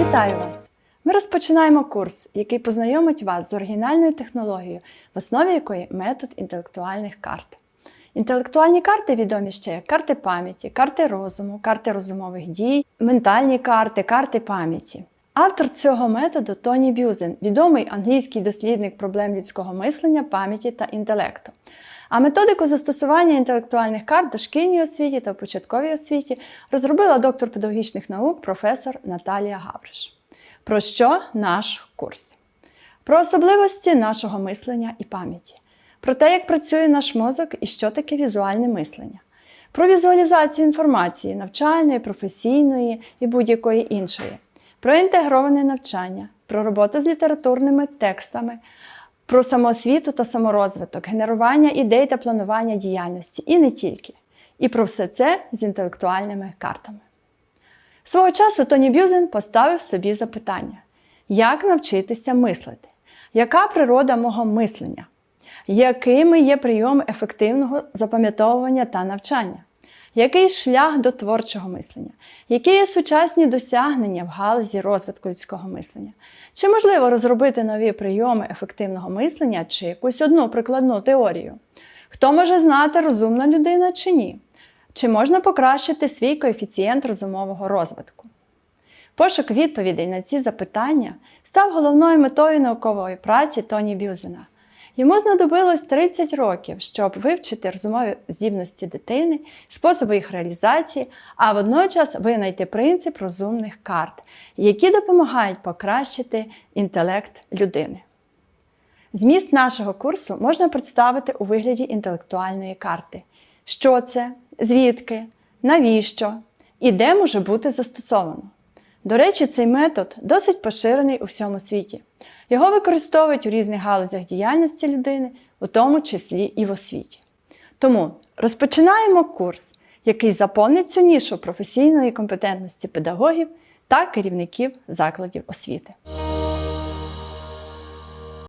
Вітаю вас! Ми розпочинаємо курс, який познайомить вас з оригінальною технологією, в основі якої метод інтелектуальних карт. Інтелектуальні карти відомі ще як карти пам'яті, карти розуму, карти розумових дій, ментальні карти, карти пам'яті. Автор цього методу Тоні Бюзен, відомий англійський дослідник проблем людського мислення, пам'яті та інтелекту. А методику застосування інтелектуальних карт дошкільній освіті та початковій освіті розробила доктор педагогічних наук професор Наталія Гавриш. Про що наш курс? Про особливості нашого мислення і пам'яті, про те, як працює наш мозок і що таке візуальне мислення, про візуалізацію інформації навчальної, професійної і будь-якої іншої, про інтегроване навчання, про роботу з літературними текстами, про самоосвіту та саморозвиток, генерування ідей та планування діяльності, і не тільки. І про все це з інтелектуальними картами. Свого часу Тоні Бюзен поставив собі запитання: як навчитися мислити? Яка природа мого мислення? Якими є прийоми ефективного запам'ятовування та навчання? Який шлях до творчого мислення? Які є сучасні досягнення в галузі розвитку людського мислення? Чи можливо розробити нові прийоми ефективного мислення чи якусь одну прикладну теорію? Хто може знати, розумна людина чи ні? Чи можна покращити свій коефіцієнт розумового розвитку? Пошук відповідей на ці запитання став головною метою наукової праці Тоні Бюзена. Йому знадобилось 30 років, щоб вивчити розумові здібності дитини, способи їх реалізації, а водночас винайти принцип розумних карт, які допомагають покращити інтелект людини. Зміст нашого курсу можна представити у вигляді інтелектуальної карти. Що це, звідки, навіщо і де може бути застосовано. До речі, цей метод досить поширений у всьому світі. Його використовують у різних галузях діяльності людини, у тому числі і в освіті. Тому розпочинаємо курс, який заповнить цю нішу професійної компетентності педагогів та керівників закладів освіти.